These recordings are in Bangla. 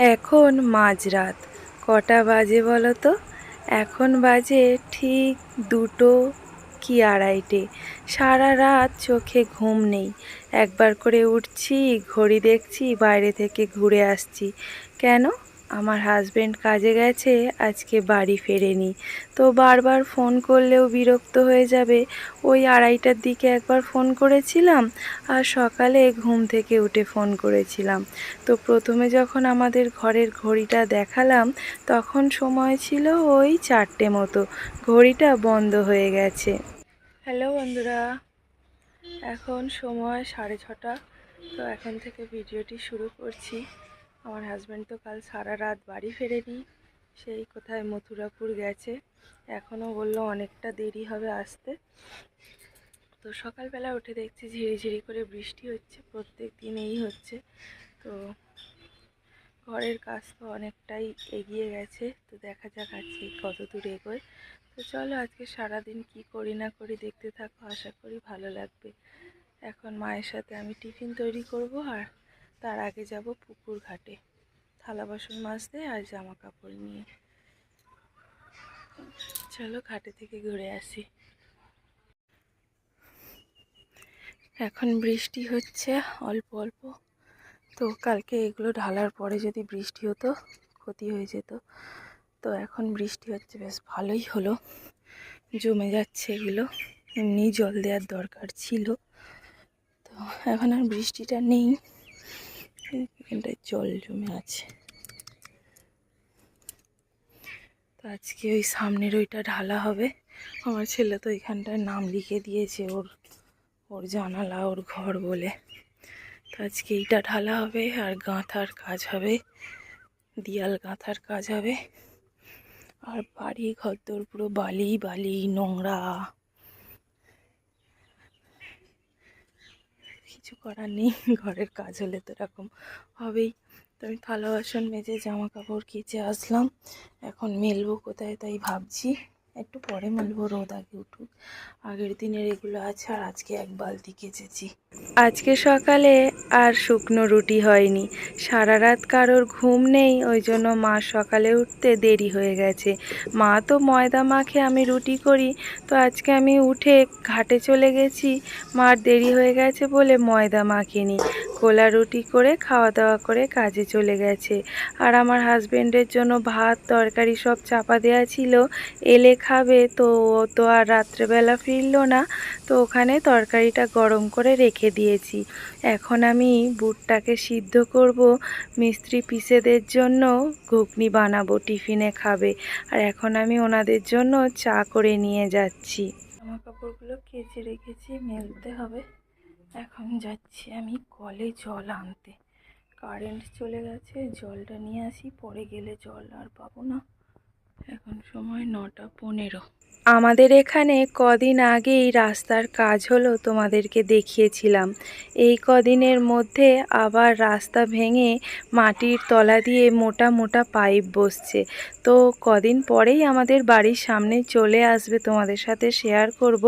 এখন মাঝরাত। কটা বাজে বলো তো এখন বাজে ঠিক দুটো কি আড়াইটে। সারা রাত চোখে ঘুম নেই। একবার করে উঠছি, ঘড়ি দেখছি, বাইরে থেকে ঘুরে আসছি। কেন? আমার হাজব্যান্ড কাজে গেছে, আজকে বাড়ি ফেরেনি। তো বারবার ফোন করলেও বিরক্ত হয়ে যাবে। ওই আড়াইটার দিকে একবার ফোন করেছিলাম আর সকালে ঘুম থেকে উঠে ফোন করেছিলাম। তো প্রথমে যখন আমাদের ঘরের ঘড়িটা দেখালাম, তখন সময় ছিল ওই চারটে মতো। ঘড়িটা বন্ধ হয়ে গেছে। হ্যালো বন্ধুরা। এখন সময় সাড়ে ছটা। তো এখন থেকে ভিডিওটি শুরু করছি। আমার হাজব্যান্ড তো কাল সারা রাত বাড়ি ফেরেনি, সেই কোথায় মথুরাপুর গেছে। এখনও বলল অনেকটা দেরি হবে আসতে। তো সকালবেলা উঠে দেখছি ঝিরিঝিরি করে বৃষ্টি হচ্ছে, প্রত্যেক দিন এই হচ্ছে। তো ঘরের কাজ তো অনেকটাই এগিয়ে গেছে, তো দেখা যাক আজকে কত দূর এগোয়। তো চলো আজকে সারাদিন কি করি না করি দেখতে থাকো, আশা করি ভালো লাগবে। এখন মায়ের সাথে আমি টিফিন তৈরি করব আর তার আগে যাব পুকুর ঘাটে। থালা বাসন মাজতে আর জামা কাপড় নিয়ে। চলো ঘাটে থেকে ঘুরে আসি। এখন বৃষ্টি হচ্ছে, অল্প অল্প। তো কালকে এগুলো ঢালার পরে যদি বৃষ্টি হতো, ক্ষতি হয়ে যেত। তো এখন বৃষ্টি হচ্ছে, বেশ ভালোই হলো। জমে যাচ্ছে এগুলো। এমনি জল দেওয়ার দরকার ছিল। তো এখন আর বৃষ্টিটা নেই। এখানটায় জল জমে আছে। তো আজকে ওই সামনের ওইটা ঢালা হবে। আমার ছেলে তো এখানটায় নাম লিখে দিয়েছে, ওর ওর জানালা, ওর ঘর বলে। তো আজকে এইটা ঢালা হবে, আর গাঁথার কাজ হবে, দিয়াল গাঁথার কাজ হবে। আর বাড়ি ঘর তোর পুরো বালি বালি, নোংরা। কিছু করার নেই, ঘরের কাজ হলে তো এরকম হবেই। তো আমি থালা বাসন মেজে জামা কাপড় কেচে আসলাম, এখন মেলবো কোথায় তাই ভাবছি। একটু পরে মেলবো রোদ আগে উঠুক। আগের দিনের এগুলো আছে, আর আজকে এক বালতি কেচেছি। আজকে সকালে আর শুকনো রুটি হয়নি। সারা রাত কারোর ঘুম নেই, ওই জন্য মা সকালে উঠতে দেরি হয়ে গেছে। মা তো ময়দা মাখে আমি রুটি করি, তো আজকে আমি উঠে ঘাটে চলে গেছি। মার দেরি হয়ে গেছে বলে ময়দা মাখিনি। গোলা রুটি করে খাওয়া দাওয়া করে কাজে চলে গেছে। আর আমার হাজবেন্ডের জন্য ভাত, তরকারি সব চাপা দেওয়া ছিল। এলে খাবে, তো ও তো আর রাত্রেবেলা ফিরলো না। তো ওখানে তরকারিটা গরম করে রেখে দিয়েছি। এখন আমি বুটটাকে সিদ্ধ করব। মিস্ত্রি পিসেদের জন্য ঘুগনি বানাবো, টিফিনে খাবে। আর এখন আমি ওনাদের জন্য চা করে নিয়ে যাচ্ছি। জামা কাপড়গুলো কেচে রেখেছি, মেলতে হবে। এখন যাচ্ছি আমি কলে জল আনতে। কারেন্ট চলে গেছে, জলটা নিয়ে আসি, পরে গেলে জল আর পাবো না। এখন সময় নটা পনেরো। আমাদের এখানে কদিন আগেই রাস্তার কাজ হলো তোমাদেরকে দেখিয়েছিলাম। এই কদিনের মধ্যে আবার রাস্তা ভেঙে মাটির তলা দিয়ে মোটা মোটা পাইপ বসছে। তো কদিন পরেই আমাদের বাড়ির সামনে চলে আসবে তোমাদের সাথে শেয়ার করব।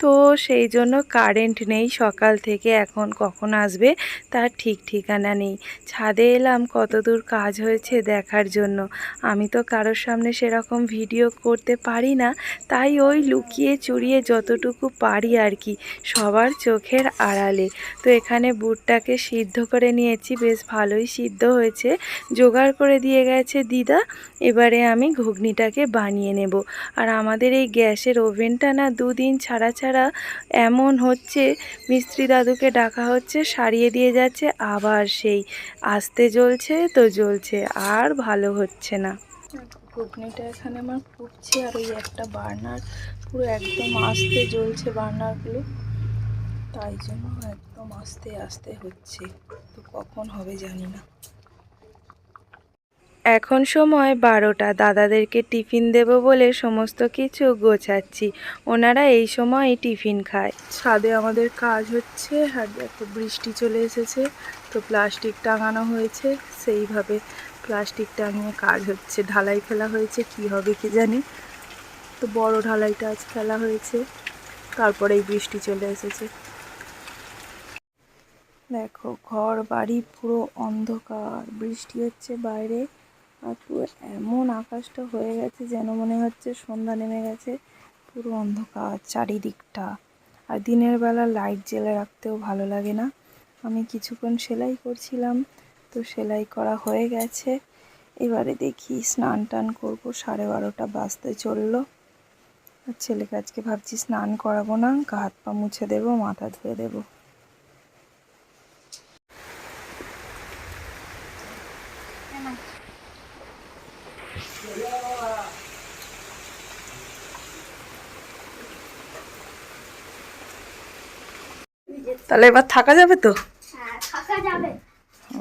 তো সেই জন্য কারেন্ট নেই, সকাল থেকে এখন কখন আসবে তার ঠিক ঠিকানা নেই। ছাদে এলাম কত দূর কাজ হয়েছে দেখার জন্য। আমি তো কারোর সামনে সেরকম ভিডিও করতে পারি না। তাই ওই লুকিয়ে চুরিয়ে যতটুকু পারি আর কি, সবার চোখের আড়ালে। তো এখানে বুটটাকে সিদ্ধ করে নিয়েছি, বেশ ভালোই সিদ্ধ হয়েছে। জোগাড় করে দিয়ে গেছে দিদা, এবারে আমি ঘুগনিটাকে বানিয়ে নেব। আর আমাদের এই গ্যাসের ওভেনটা না দুদিন ছাড়া ছাড়া এমন হচ্ছে, মিস্ত্রি দাদুকে ডাকা হচ্ছে, সারিয়ে দিয়ে যাচ্ছে, আবার সেই আস্তে জ্বলছে তো জ্বলছে, আর ভালো হচ্ছে না। ঘুগনিটা এখানে আমার ফুটছে আর ওই একটা বার্নার পুরো একদম আস্তে জ্বলছে বার্নারগুলো। তাই জন্য একদম আস্তে আস্তে হচ্ছে। তো কখন হবে জানি না। এখন সময় বারোটা। দাদাদেরকে টিফিন দেব বলে সমস্ত কিছু গোছাচ্ছি। ওনারা এই সময় টিফিন খায়। ছাদে আমাদের কাজ হচ্ছে। দেখো, বৃষ্টি চলে এসেছে। তো প্লাস্টিক টাঙানো হয়েছে। সেইভাবে প্লাস্টিক টাঙিয়ে কাজ হচ্ছে, ঢালাই ফেলা হয়েছে, কি হবে কি জানি। তো বড় ঢালাইটা আজ ফেলা হয়েছে, তারপরেই বৃষ্টি চলে এসেছে। দেখো, ঘর, বাড়ি পুরো অন্ধকার, বৃষ্টি হচ্ছে বাইরে, আর পুরো এমন আকাশটা হয়ে গেছে যেন মনে হচ্ছে সন্ধ্যা নেমে গেছে, পুরো অন্ধকার চারিদিকটা। আর দিনের বেলা লাইট জ্বেলে রাখতেও ভালো লাগে না। আমি কিছুক্ষণ সেলাই করছিলাম তো সেলাই করা হয়ে গেছে। এবারে দেখি স্নান টান করব। সাড়ে বারোটা বাজতে চলল। আর ছেলেকে আজকে ভাবছি স্নান করাবো না, গা হাত পা মুছে দেবো, মাথা ধুয়ে দেবো। তাহলে এবার থাকা যাবে তো? হ্যাঁ থাকা যাবে।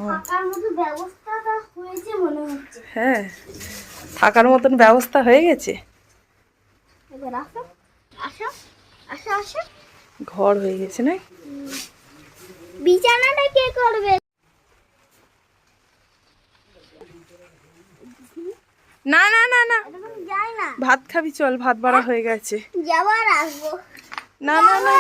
থাকার মতো ব্যবস্থাটা হয়েছে মনে হচ্ছে। হ্যাঁ থাকার মতন ব্যবস্থা হয়ে গেছে। এবার আসো আসো আসো আসো। ঘর হয়ে গেছে না বিছানাটা কে করবে? না না না না। না। ভাত খাবি চল ভাত বাড়া হয়ে গেছে। যাবার আসব। না না না।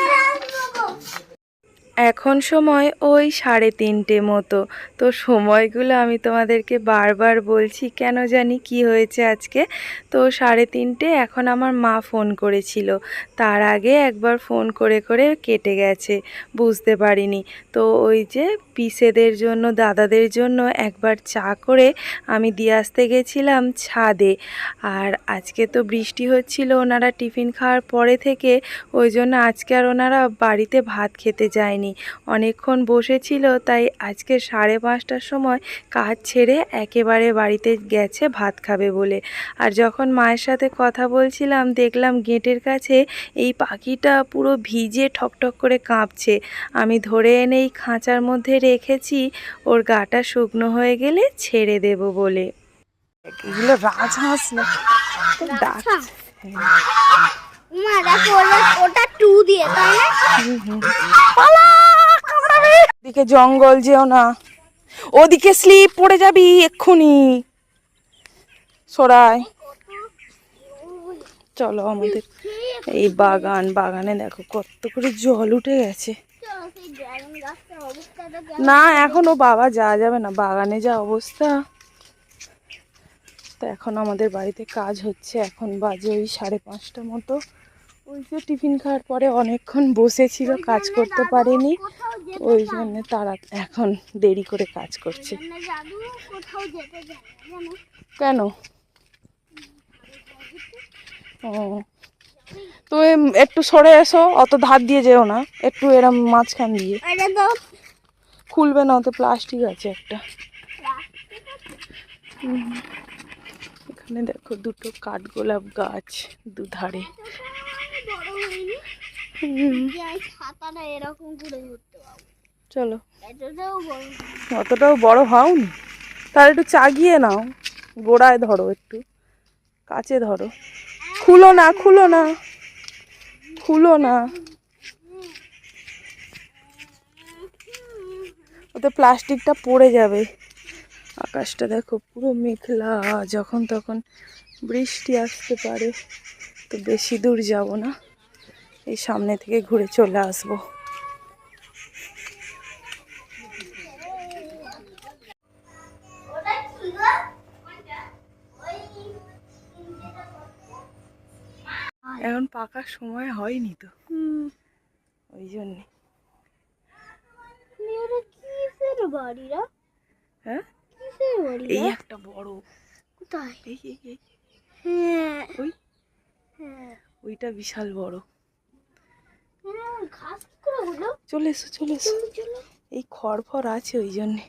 এখন সময় ওই সাড়ে তিনটে মতো। তো সময়গুলো আমি তোমাদেরকে বারবার বলছি, কেন জানি কি হয়েছে আজকে? তো সাড়ে তিনটে এখন আমার মা ফোন করেছিল। তার আগে একবার ফোন করে করে কেটে গেছে, বুঝতে পারিনি। তো ওই যে পিসেদের জন্য, দাদাদের জন্য একবার চা করে আমি দিয়ে আসতে গেছিলাম ছাদে। আর আজকে তো বৃষ্টি হচ্ছিল, ওনারা টিফিন খাওয়ার পরে থেকে, ওই জন্য আজকে আর ওনারা বাড়িতে ভাত খেতে যায়নি। অনেকক্ষণ বসেছিল তাই আজকে সাড়ে পাঁচটার সময় কাজ ছেড়ে একেবারে বাড়িতে গেছে ভাত খাবে বলে। আর যখন মায়ের সাথে কথা বলছিলাম দেখলাম গেটের কাছে এই পাখিটা পুরো ভিজে ঠকঠক করে কাঁপছে। আমি ধরে এনে এই খাঁচার মধ্যে রেখেছি ওর গাটা শুকনো হয়ে গেলে ছেড়ে দেব বলে। এগুলো রাজহাঁস না। মা দেখো ওটা- ওটা টু দিয়ে তাই না? ওদিকে জঙ্গল যেও না, ওদিকে স্লিপ পড়ে যাবি এক্ষুনি। সরাই। চলো আমাদের এই বাগান, বাগানে দেখো কত করে জল উঠে গেছে? না, এখনও বাবা যাওয়া যাবে না, বাগানে যা অবস্থা। তো এখন আমাদের বাড়িতে কাজ হচ্ছে, এখন বাজে ওই সাড়ে পাঁচটা মতো। ওই যে টিফিন খাওয়ার পরে অনেকক্ষণ বসেছিল কাজ করতে পারেনি। ওই জন্য তারা এখন দেরি করে কাজ করছে। কেন? ও। তো একটু সরে এসো অত ধার দিয়ে যেও না। একটু এরম মাঝখান দিয়ে। খুলবে না ওতে প্লাস্টিক আছে একটা। এখানে দেখো দুটো কাঠগোলাপ গাছ দুধারে। হয়নি। ছাতাটা এরকম পারব। চলো। অতটাও বড় হওনি? তাহলে একটু চাগিয়ে নাও। গোড়ায় ধরো একটু। কাছে ধরো। খুলো না খুলো না। খুলো না। ওতে প্লাস্টিকটা পড়ে যাবে। আকাশটা দেখো পুরো মেঘলা। যখন তখন বৃষ্টি আসতে পারে। তো বেশি দূর যাব না। এই সামনে থেকে ঘুরে চলে আসব। এখন পাকার সময় হয়নি তো। ওই জন্যে। বাড়িরা হ্যাঁ? এই একটা বড়। কোথায়? এই এই এই। হ্যাঁ। ওই? হ্যাঁ। ওইটা বিশাল বড় হ্যাঁ, ঘাস কি করে হলো চলে এসো চলে এসো। এই খড় ফড় আছে ওই জন্যে।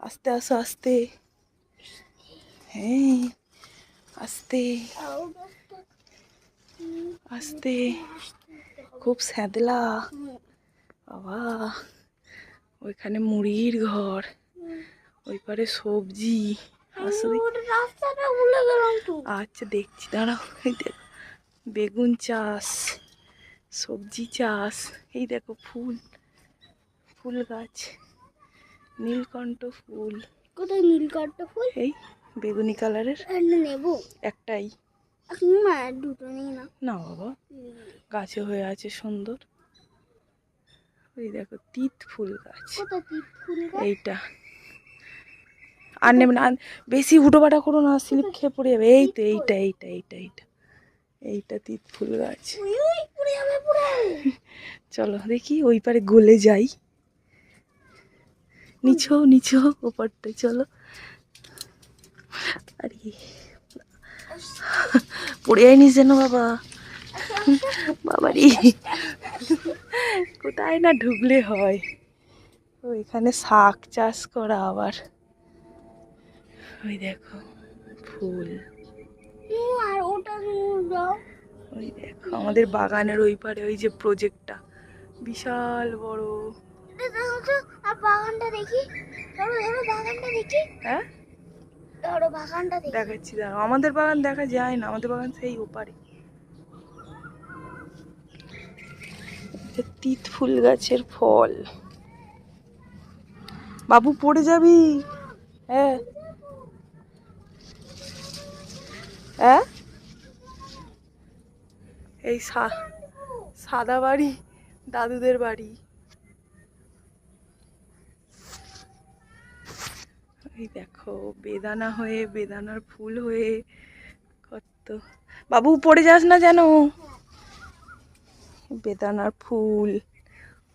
আস্তে আসো আস্তে। হ্যাঁ আস্তে। আস্তে। খুব স্যাঁদলা। বাবা ওইখানে মুড়ির ঘর ওই পারে সবজি। আচ্ছা দেখছি দাঁড়াও। বেগুন চাষ। সবজি চাষ। এই দেখো ফুল ফুল গাছ নীলকণ্ঠ ফুল। কোথায় নীলকণ্ঠ ফুল? এই বেগুনি কালারের। নেব। একটাই। দুটো নিই না না বাবা গাছে হয়ে আছে সুন্দর। ওই দেখো তিত ফুল গাছ। এইটা। আর নেবে না আর বেশি হুটোপাটা করো না স্লিপ খেয়ে পড়ে যাবে। এই তো এইটা এইটা এইটা এইটা। এইটা তিত ফুল গাছ। চলো দেখি ওই পারে গলে যাই। নিচো নিচো ওপারটায় চলো। আরে পড়ে যায়নি যেন বাবা। বাবারি কোথায় না ঢুকলে হয়। ও এখানে শাক চাষ করা আবার। ওই দেখো ফুল। আর ওটা দাও। ওই দেখো আমাদের বাগানের ওই পারে ওই যে প্রজেক্টটা বিশাল বড়। আর বাগানটা দেখি। ধরো ধরো বাগানটা দেখি। হ্যাঁ? ধরো বাগানটা দেখি। দেখাচ্ছি দাঁড়াও। আমাদের বাগান দেখা যায় না আমাদের বাগান সেই ওপারে। এটা তিত ফুল গাছের ফল। বাবু পড়ে যাবি? হ্যাঁ। হ্যাঁ? এই সা- সাদা বাড়ি দাদুদের বাড়ি। এই দেখো বেদানা হয়ে বেদানার ফুল হয়ে কত। বাবু পড়ে যাস না যেন। বেদানার ফুল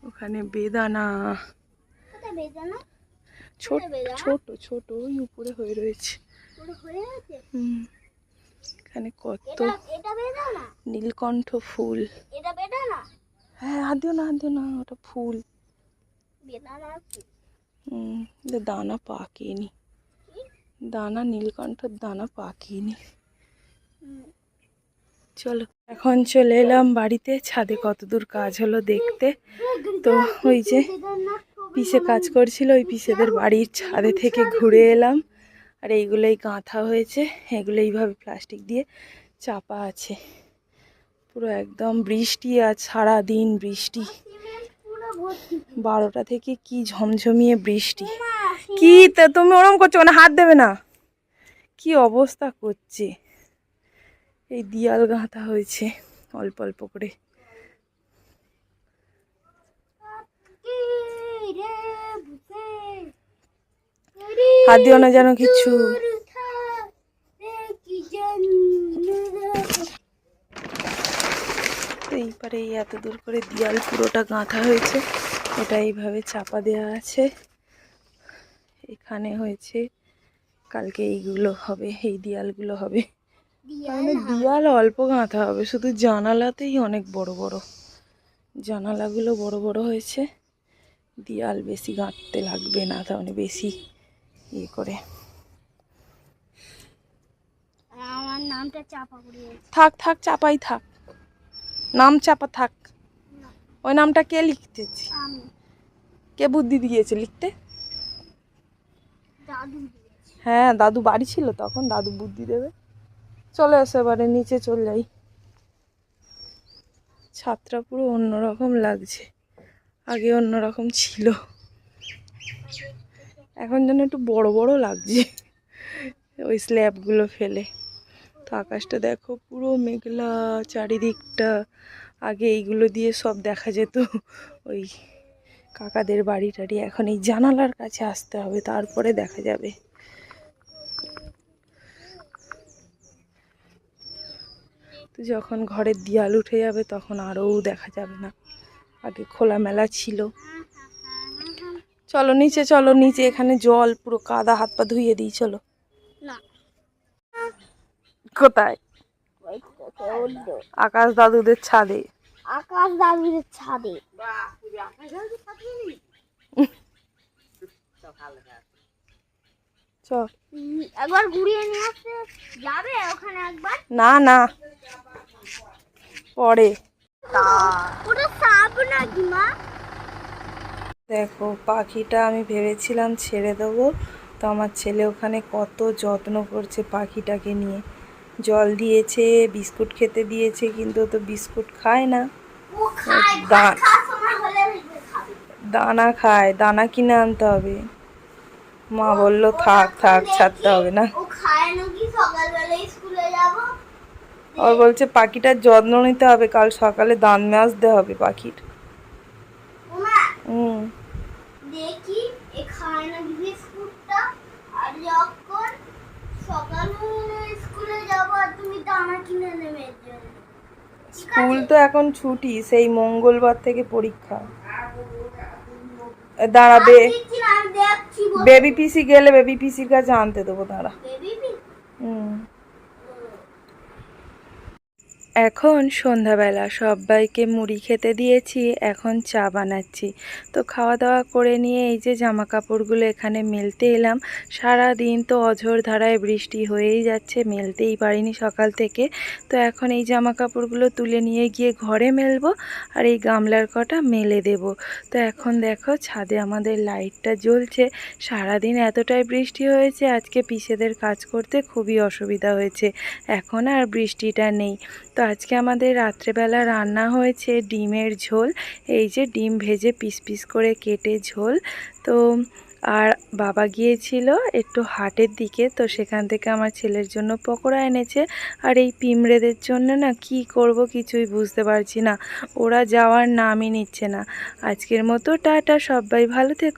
ওখানে বেদানা। বেদানা? ছোট ছোট ছোট ওই উপরে হয়ে রয়েছে। হুম। এখানে কত নীলকণ্ঠ ফুল। হ্যাঁ হাত দিও না হাত দিও না ওটা ফুল। হুম দানা পাকেনি। দানা নীলকণ্ঠর দানা পাকেনি। চলো এখন চলে এলাম বাড়িতে। ছাদে কত দূর কাজ হলো দেখতে। তো ওই যে পিসে কাজ করছিল ওই পিসেদের বাড়ির ছাদে থেকে ঘুরে এলাম। আর এইগুলোই গাঁথা হয়েছে, এগুলো এইভাবে প্লাস্টিক দিয়ে চাপা আছে। পুরো একদম বৃষ্টি আর সারাদিন বৃষ্টি। বারোটা থেকে কি ঝমঝমিয়ে বৃষ্টি। কি তা তুমি ওরম করছ মানে হাত দেবে না? কি অবস্থা করছে? এই দিয়াল গাঁথা হয়েছে, অল্প অল্প করে। হাত দিও না যেন কিছু। তো এইবারে এই এত দূর করে দিয়াল পুরোটা গাঁথা হয়েছে এটা এইভাবে চাপা দেওয়া আছে। এখানে হয়েছে কালকে এইগুলো হবে এই দিয়ালগুলো হবে। মানে দিয়াল অল্প গাঁথা হবে শুধু জানালাতেই অনেক বড় বড়। জানালাগুলো বড় বড় হয়েছে। দিয়াল বেশি গাঁথতে লাগবে না তাহলে বেশি ইয়ে করে। আমার নামটা চাপা থাক থাক চাপাই থাক। নাম চাপা থাক। ওই নামটা কে লিখতেছে? আমি। কে বুদ্ধি দিয়েছে লিখতে? দাদু হ্যাঁ দাদু বাড়ি ছিল তখন দাদু বুদ্ধি দেবে। চলে আসো এবারে নিচে চলে যাই। ছাদটা পুরো অন্যরকম লাগছে। আগে অন্যরকম ছিল। এখন যেন একটু বড় বড় লাগছে। ওই স্ল্যাবগুলো ফেলে। তো আকাশটা দেখো পুরো মেঘলা চারিদিকটা। আগে এইগুলো দিয়ে সব দেখা যেত। ওই কাকাদের বাড়ি টাড়ি। এখন এই জানালার কাছে আসতে হবে, তারপরে দেখা যাবে। তো যখন ঘরের দিয়াল উঠে যাবে, তখন আরও দেখা যাবে না। আগে খোলামেলা ছিল। চলো নিচে চলো নিচে এখানে জল পুরো কাদা হাত পা ধুইয়ে দিই চলো। কোথায়। আকাশ দাদুদের ছাদে। আকাশ দাদুদের ছাদে। একবার ঘুরিয়ে নিয়ে আসতে। যাবে ওখানে একবার? না না। পরে। ওটা সাপ নাকি মা? দেখো পাখিটা আমি ভেবেছিলাম ছেড়ে দেবো। তো আমার ছেলে ওখানে কত যত্ন করছে পাখিটাকে নিয়ে। জল দিয়েছে বিস্কুট খেতে দিয়েছে কিন্তু তো বিস্কুট খায় না। দানা খায় দানা কিনে আনতে হবে। মা বলল থাক থাক ছাড়তে হবে না। ও বলছে পাখিটার যত্ন নিতে হবে কাল সকালে দান মাজতে হবে পাখির। স্কুল তো এখন ছুটি সেই মঙ্গলবার থেকে পরীক্ষা। দাঁড়াবে বেবি পিসি গেলে বেবি পিসির কাছে আনতে দেবো দাঁড়া। এখন সন্ধ্যাবেলা সবাইকে মুড়ি খেতে দিয়েছি, এখন চা বানাচ্ছি। তো খাওয়া দাওয়া করে নিয়ে এই যে জামা কাপড়গুলো এখানে মেলতে এলাম। সারা দিন তো অঝোর ধারায় বৃষ্টি হয়েই যাচ্ছে, মেলতেই পারিনি সকাল থেকে। তো এখন এই জামা কাপড়গুলো তুলে নিয়ে গিয়ে ঘরে মেলবো আর এই গামলার কটা মেলে দেব। তো এখন দেখো ছাদে আমাদের লাইটটা জ্বলছে। সারাদিন এতটাই বৃষ্টি হয়েছে, আজকে পিসেদের কাজ করতে খুবই অসুবিধা হয়েছে। এখন আর বৃষ্টিটা নেই। তো আজকে আমাদের রাত্রেবেলা রান্না হয়েছে ডিমের ঝোল, এই যে ডিম ভেজে পিস পিস করে কেটে ঝোল। তো আর বাবা গিয়েছিল একটু হাটের দিকে, তো সেখান থেকে আমার ছেলের জন্য পকোড়া এনেছে। আর এই পিমড়েদের জন্য না কি করব কিছুই বুঝতে পারছি না, ওরা যাওয়ার নামই নিচ্ছে না। আজকের মতো টাটা, সবাই ভালো থেকো।